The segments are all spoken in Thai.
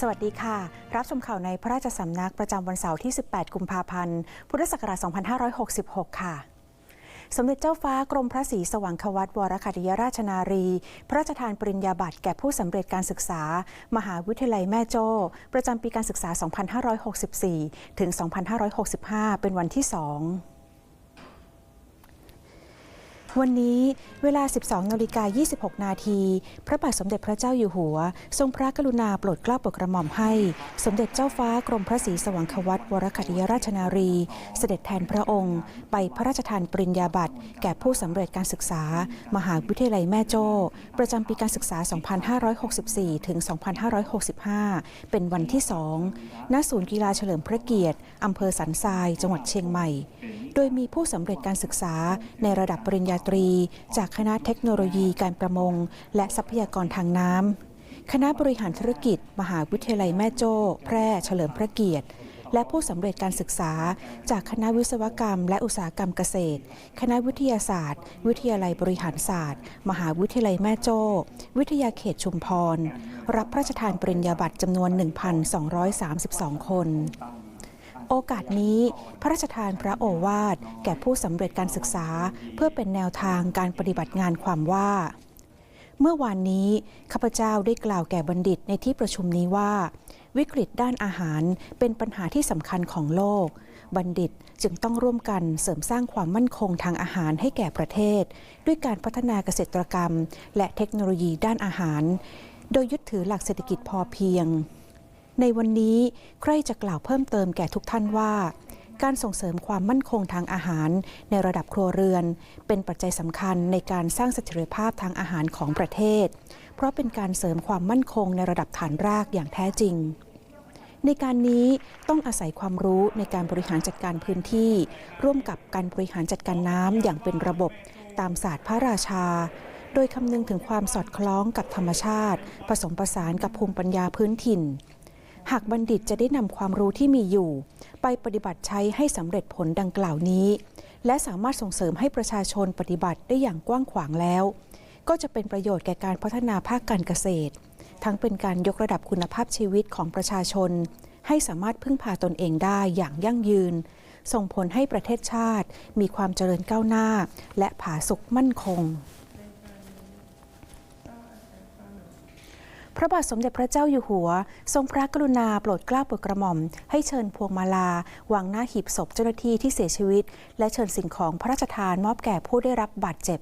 สวัสดีค่ะ รับชมข่าวในพระราชสำนักประจำวันเสาร์ที่ 18 กุมภาพันธ์ พุทธศักราช 2566 ค่ะสมเด็จเจ้าฟ้ากรมพระศรีสว่างควัตวรคัติยราชนารี พระราชทานปริญญาบัตรแก่ผู้สำเร็จการศึกษา มหาวิทยาลัยแม่โจ้ ประจำปีการศึกษา 2564 ถึง 2565 เป็นวันที่2 วันนี้เวลา 12นาฬิกา26 นาที พระบาทสมเด็จพระเจ้าอยู่หัว ทรงพระกรุณาโปรดเกล้าโปรดกระหม่อมให้ สมเด็จเจ้าฟ้ากรมพระศรีสว่างควัตวรคัติยราชนารี เสด็จแทนพระองค์ ไปพระราชทานปริญญาบัตรแก่ผู้สำเร็จการศึกษา มหาวิทยาลัยแม่โจ้ ประจำปีการศึกษา 2564 ถึง 2565 เป็นวันที่2ณศูนย์กีฬาเฉลิมพระเกียรติอำเภอสันทราย จังหวัดเชียงใหม่ โดยมีผู้สำเร็จการศึกษาในระดับปริญญาตรี จากคณะเทคโนโลยีการประมง และทรัพยากรทางน้ำคณะบริหารธุรกิจ มหาวิทยาลัยแม่โจ้ แพร่เฉลิมพระเกียรติ และผู้สำเร็จการศึกษา จากคณะวิศวกรรม และอุตสาหกรรมเกษตร คณะวิทยาศาสตร์ วิทยาลัยบริหารศาสตร์ มหาวิทยาลัยแม่โจ้ วิทยาเขตชุมพร รับพระราชทานปริญญาบัตรจำนวน 1,232 คน โอกาสนี้พระราชทานพระโอวาทแก่ผู้สำเร็จการศึกษา เพื่อเป็นแนวทางการปฏิบัติงานความว่า เมื่อวานนี้ข้าพเจ้าได้กล่าวแก่บัณฑิตในที่ประชุมนี้ว่า วิกฤตด้านอาหารเป็นปัญหาที่สำคัญของโลก บัณฑิตจึงต้องร่วมกันเสริมสร้างความมั่นคงทางอาหารให้แก่ประเทศ ด้วยการพัฒนาเกษตรกรรม และเทคโนโลยีด้านอาหาร โดยยึดถือหลักเศรษฐกิจพอเพียง ในวันนี้ใครจะกล่าวเพิ่มเติมแก่ทุกท่านว่า การส่งเสริมความมั่นคงทางอาหารในระดับครัวเรือน เป็นปัจจัยสำคัญในการสร้างเสถียรภาพทางอาหารของประเทศ เพราะเป็นการเสริมความมั่นคงในระดับฐานรากอย่างแท้จริงในการนี้ต้องอาศัยความรู้ในการบริหารจัดการพื้นที่ ร่วมกับการบริหารจัดการน้ำอย่างเป็นระบบ ตามศาสตร์พระราชา โดยคำนึงถึงความสอดคล้องกับธรรมชาติ ผสมผสานกับภูมิปัญญาพื้นถิ่น หากบัณฑิตจะได้นำความรู้ที่มีอยู่ ไปปฏิบัติใช้ให้สำเร็จผลดังกล่าวนี้ และสามารถส่งเสริมให้ประชาชนปฏิบัติได้อย่างกว้างขวางแล้ว ก็จะเป็นประโยชน์แก่การพัฒนาภาคการเกษตร ทั้งเป็นการยกระดับคุณภาพชีวิตของประชาชน ให้สามารถพึ่งพาตนเองได้อย่างยั่งยืน ส่งผลให้ประเทศชาติ มีความเจริญก้าวหน้า และผาสุกมั่นคง พระบาทสมเด็จพระเจ้าอยู่หัว ทรงพระกรุณาโปรดเกล้าโปรดกระหม่อม ให้เชิญพวงมาลาวางหน้าหีบศพเจ้าหน้าที่ที่เสียชีวิต และเชิญสิ่งของพระราชทานมอบแก่ผู้ได้รับบาดเจ็บ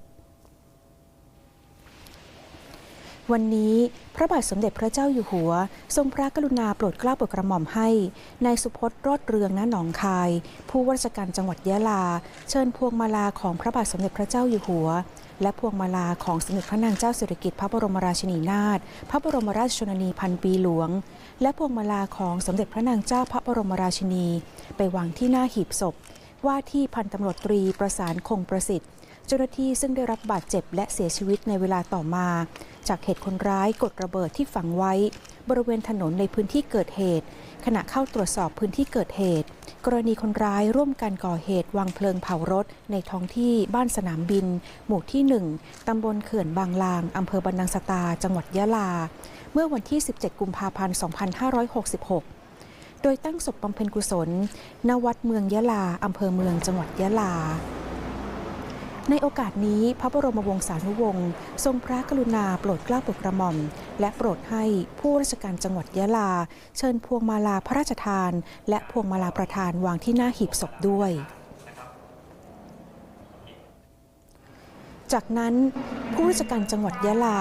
วันนี้พระบาทสมเด็จพระเจ้าอยู่หัว ทรงพระกรุณาโปรดเกล้าโปรดกระหม่อมให้นายสุพจน์รอดเรืองณหนองคาย ผู้ว่าราชการจังหวัดยะลา เชิญพวงมาลาของพระบาทสมเด็จพระเจ้าอยู่หัว และพวงมาลาของสมเด็จพระนางเจ้าสิริกิติ์พระบรมราชินีนาถพระบรมราชชนนีพันปีหลวง และพวงมาลาของสมเด็จพระนางเจ้าพระบรมราชินี ไปวางที่หน้าหีบศพ ว่าที่พันตำรวจตรีประสานคงประสิทธิ์ เจ้าหน้าที่ซึ่งได้รับบาดเจ็บและเสียชีวิตในเวลาต่อมา จากเหตุคนร้ายกดระเบิดที่ฝังไว้ บริเวณถนนในพื้นที่เกิดเหตุ ขณะเข้าตรวจสอบพื้นที่เกิดเหตุ กรณีคนร้ายร่วมกันก่อเหตุวางเพลิงเผารถ ในท้องที่บ้านสนามบิน หมู่ที่ 1 ตำบลเขื่อนบางลาง อำเภอบันนังสตา จังหวัดยะลา เมื่อวันที่ 17 กุมภาพันธ์ 2566โดยตั้งศพบำเพ็ญกุศล ณ วัดเมืองยะลา อำเภอเมืองจังหวัดยะลา ในโอกาสนี้พระบรมวงศานุวงศ์ทรงพระกรุณาโปรดเกล้าโปรดกระหม่อม และโปรดให้ผู้ราชการจังหวัดยะลา เชิญพวงมาลาพระราชทาน และพวงมาลาประธานวางที่หน้าหีบศพด้วย จากนั้นผู้ราชการจังหวัดยะลา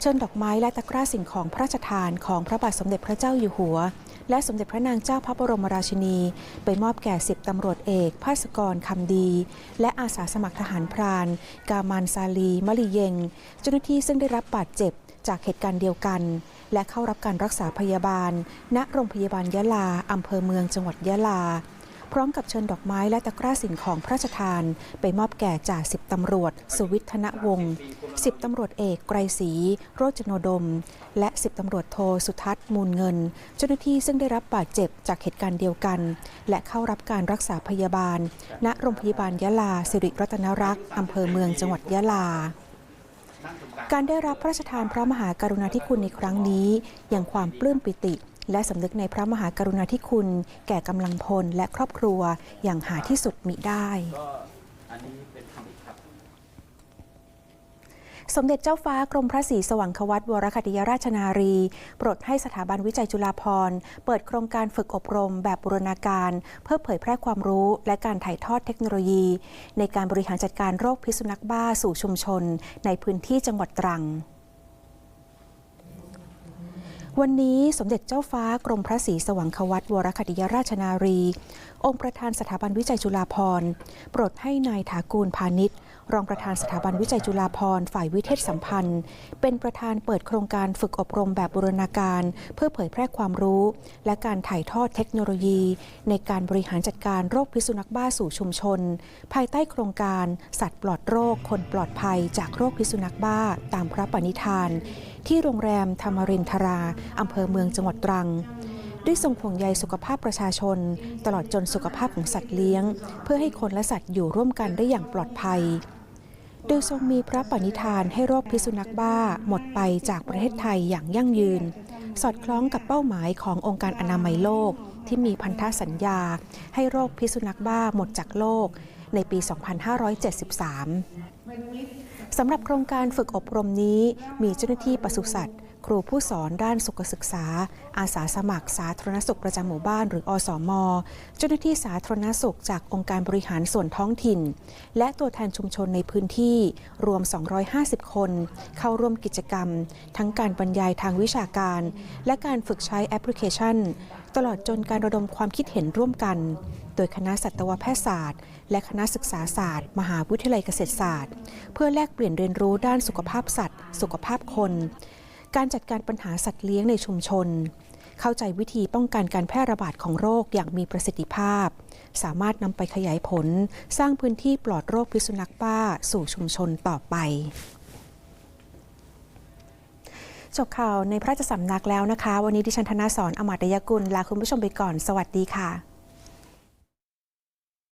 เชิญดอกไม้และตะกร้าสิ่งของพระราชทานของพระบาทสมเด็จพระเจ้าอยู่หัว และสมเด็จพระนางเจ้าพระบรมราชินี ไปมอบแก่สิบตำรวจเอกภาสกรคำดี และอาสาสมัครทหารพราน กามันซาลีมลีเยง เจ้าหน้าที่ซึ่งได้รับบาดเจ็บจากเหตุการณ์เดียวกัน และเข้ารับการรักษาพยาบาล ณโรงพยาบาลยะลาอำเภอเมืองจังหวัดยะลา พร้อมกับเชิญดอกไม้และตะกร้าสิ่งของพระราชทาน ไปมอบแก่จ่าสิบตำรวจสุวิทธนวงศ์สิบตำรวจเอกไกรศรีโรจโนดม และสิบตำรวจโทสุทัศน์มูลเงิน เจ้าหน้าที่ซึ่งได้รับบาดเจ็บจากเหตุการณ์เดียวกัน และเข้ารับการรักษาพยาบาล ณโรงพยาบาลยะลาสิริรัตนรักษ์อำเภอเมืองจังหวัดยะลาการได้รับพระราชทานพระมหากรุณาธิคุณในครั้งนี้อย่างความปลื้มปิติ และสำนึกในพระมหากรุณาธิคุณ แก่กำลังพลและครอบครัวอย่างหาที่สุดมิได้สมเด็จเจ้าฟ้ากรมพระศรีสว่างควัตวรคติยราชนารี โปรดให้สถาบันวิจัยจุฬาภรณ์เปิดโครงการฝึกอบรมแบบบูรณาการ เพื่อเผยแพร่ความรู้และการถ่ายทอดเทคโนโลยี ในการบริหารจัดการโรคพิษสุนัขบ้าสู่ชุมชน ในพื้นที่จังหวัดตรัง วันนี้สมเด็จเจ้าฟ้ากรมพระศรีสว่างควัตวรคติยราชนารี องค์ประธานสถาบันวิจัยจุฬาภรณ์โปรดให้นายถากูลพาณิชย์ รองประธานสถาบันวิจัยจุฬาภรณ์ฝ่ายวิเทศสัมพันธ์ เป็นประธานเปิดโครงการฝึกอบรมแบบบูรณาการ เพื่อเผยแพร่ความรู้ และการถ่ายทอดเทคโนโลยี ในการบริหารจัดการโรคพิษสุนัขบ้าสู่ชุมชน ภายใต้โครงการ สัตว์ปลอดโรค คนปลอดภัย จากโรคพิษสุนัขบ้า ตามพระปณิธาน ที่โรงแรมธรรมรินทราอำเภอเมืองจังหวัดตรังด้วยทรงห่วงใยสุขภาพประชาชน ตลอดจนสุขภาพของสัตว์เลี้ยง เพื่อให้คนและสัตว์อยู่ร่วมกันได้อย่างปลอดภัย โดยทรงมีพระปณิธานให้โรคพิษสุนัขบ้าหมดไปจากประเทศไทยอย่างยั่งยืน สอดคล้องกับเป้าหมายขององค์การอนามัยโลก ที่มีพันธสัญญา ให้โรคพิษสุนัขบ้าหมดจากโลก ในปี 2573สำหรับโครงการฝึกอบรมนี้มีเจ้าหน้าที่ปศุสัตว์ ครูผู้สอนด้านสุขศึกษา อาสาสมัครสาธารณสุขประจำหมู่บ้านหรืออสมเจ้าหน้าที่สาธารณสุขจากองค์การบริหารส่วนท้องถิ่น และตัวแทนชุมชนในพื้นที่รวม 250 คน เข้าร่วมกิจกรรม ทั้งการบรรยายทางวิชาการ และการฝึกใช้แอปพลิเคชัน ตลอดจนการระดมความคิดเห็นร่วมกัน โดยคณะสัตวแพทยศาสตร์ และคณะศึกษาศาสตร์ มหาวิทยาลัยเกษตรศาสตร์ เพื่อแลกเปลี่ยนเรียนรู้ด้านสุขภาพสัตว์ สุขภาพคน การจัดการปัญหาสัตว์เลี้ยงในชุมชน เข้าใจวิธีป้องกันการแพร่ระบาดของโรคอย่างมีประสิทธิภาพ สามารถนำไปขยายผล สร้างพื้นที่ปลอดโรคพิษสุนัขบ้าสู่ชุมชนต่อไปจบข่าวในพระราชสำนักแล้วนะคะ วันนี้ดิฉันธนาสอนอมาตยกุลลาคุณผู้ชมไปก่อน สวัสดีค่ะ